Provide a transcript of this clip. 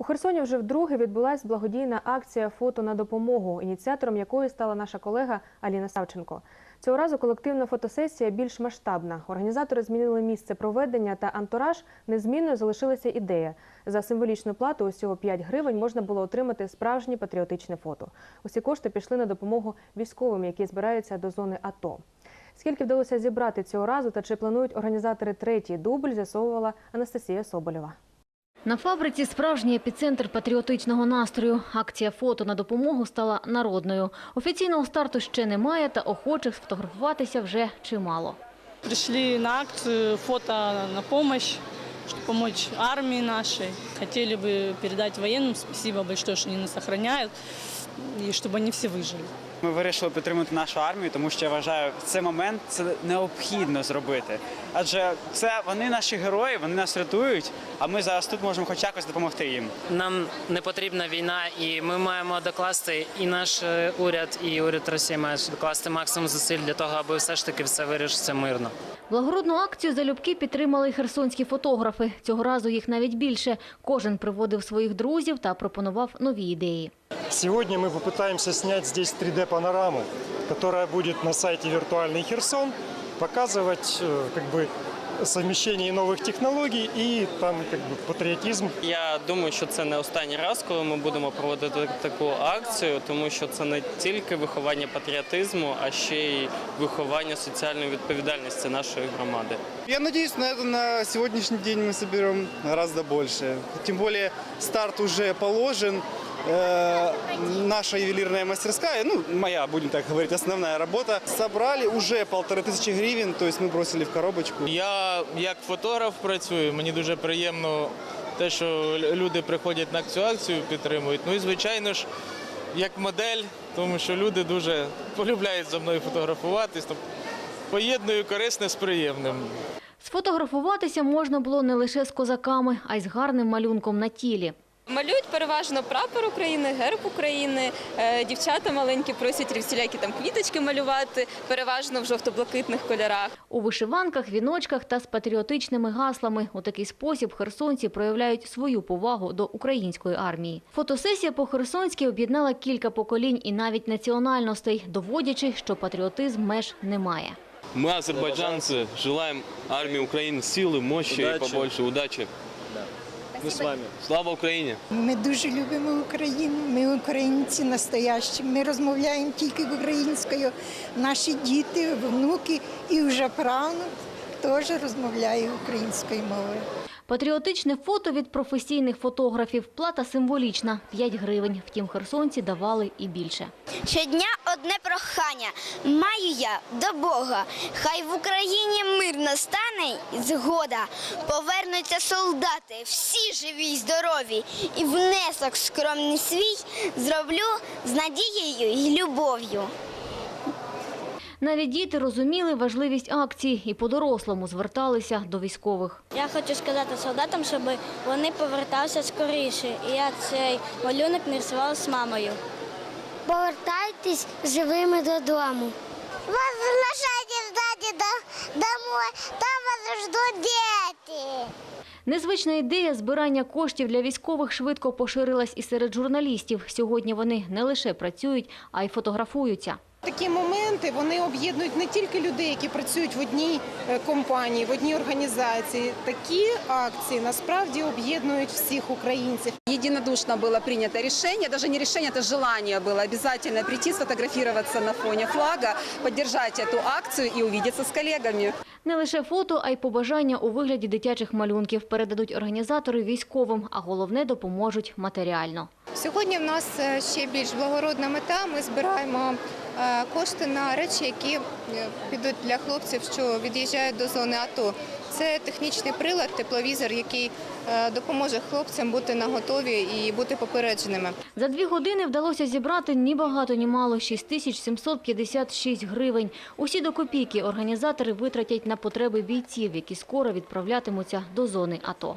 У Херсоні вже вдруге відбулась благодійна акція Фото на допомогу, ініціатором якої стала наша колега Аліна Савченко. Цього разу колективна фотосесія більш масштабна. Організатори змінили місце проведення та антураж. Незмінною залишилася ідея. За символічну плату усього 5 гривень можна було отримати справжнє патріотичне фото. Усі кошти пішли на допомогу військовим, які збираються до зони АТО. Скільки вдалося зібрати цього разу та чи планують організатори третій дубль, з'ясовувала Анастасія Соболєва. На фабриці справжній епіцентр патріотичного настрою. Акція фото на допомогу стала народною. Офіційного старту ще немає, та охочих сфотографуватися вже чимало. Прийшли на акцію фото на помощь, чтобы помочь армии нашей. Хотели бы передать военным спасибо большое, что они нас охраняют, и чтобы они все выжили. Ми вирішили підтримати нашу армію, тому що я вважаю, в цей момент це необхідно зробити. Адже це вони наші герої, вони нас рятують, а ми зараз тут можемо хоч якось допомогти їм. Нам не потрібна війна, і ми маємо докласти і наш е, уряд, і уряд Росії має докласти максимум зусиль для того, аби все ж таки все вирішиться мирно. Благородну акцію залюбки підтримали й херсонські фотографи. Цього разу їх навіть більше. Кожен приводив своїх друзів та пропонував нові ідеї. Сегодня мы попытаемся снять здесь 3D-панораму, которая будет на сайте «Виртуальный Херсон», показывать э, как бы совмещение новых технологий и там как бы патриотизм Я думаю, що це не останній раз, коли ми будемо проводити таку акцію, тому що це не тільки виховання патріотизму, а ще й виховання соціальної відповідальності нашої громади. Я надеюсь, на это на сегодняшний день мы соберем гораздо больше. Тем более старт уже положен. Э, наша ювелирная мастерская, ну, моя, будем так говорить, основная работа, собрали уже полторы тысячи гривен, то есть мы бросили в коробочку. Я як фотограф працюю, мені дуже приємно те, що люди приходять на цю акцію, підтримують. Ну і звичайно ж, як модель, тому що люди дуже полюбляють за мною фотографуватись. Тобто поєдную корисне з приємним. Сфотографуватися можна було не лише з козаками, а й з гарним малюнком на тілі. Малюють переважно прапор України, герб України. Е, Дівчата маленькі просять всілякі там квіточки малювати, переважно в жовто-блакитних кольорах. У вишиванках, віночках та з патріотичними гаслами. У такий спосіб херсонці проявляють свою повагу до української армії. Фотосесія по-херсонськи об'єднала кілька поколінь і навіть національностей, доводячи, що патріотизм меж немає. Мы, азербайджанцы, желаем армии Украины силы, мощи и побольше удачи. Мы з вами. Слава Україні! Ми дуже любимо Україну. Ми українці настоящі. Ми розмовляємо тільки українською. Наші діти, внуки і вже правнук теж розмовляє українською мовою. Патріотичне фото від професійних фотографів. Плата символічна – 5 гривень. Втім, херсонці давали і більше. Щодня одне прохання маю я до Бога. Хай в Україні мир настане і згода. Повернуться солдати, всі живі й здорові, і внесок скромний свій зроблю з надією і любов'ю. Навіть діти розуміли важливість акції і по-дорослому зверталися до військових. Я хочу сказати солдатам, щоб вони поверталися скоріше. І я цей малюнок нарисувала з мамою. Повертайтесь живими додому. Вас залишайте здаді домой, там вас ждуть діти. Незвична ідея збирання коштів для військових швидко поширилась і серед журналістів. Сьогодні вони не лише працюють, а й фотографуються. Такі моменти вони об'єднують не тільки людей, які працюють в одній е, компанії, в одній організації. Такі акції насправді об'єднують всіх українців. Единодушно было принято решение, даже не решение, это желание было обязательно прийти сфотографироваться на фоне флага, поддержать эту акцию и увидеться с коллегами. Не лише фото, а й побажання у вигляді дитячих малюнків передадуть організатори військовим, а головне допоможуть матеріально. Сьогодні в нас е, ще більш благородна мета. Ми збираємо е, кошти на речі, які е, підуть для хлопців, що від'їжджають до зони АТО. Це технічний прилад, тепловізор, який допоможе хлопцям бути наготові і бути попередженими. За дві години вдалося зібрати ні багато, ні мало – 6756 гривень. Усі до копійки організатори витратять на потреби бійців, які скоро відправлятимуться до зони АТО.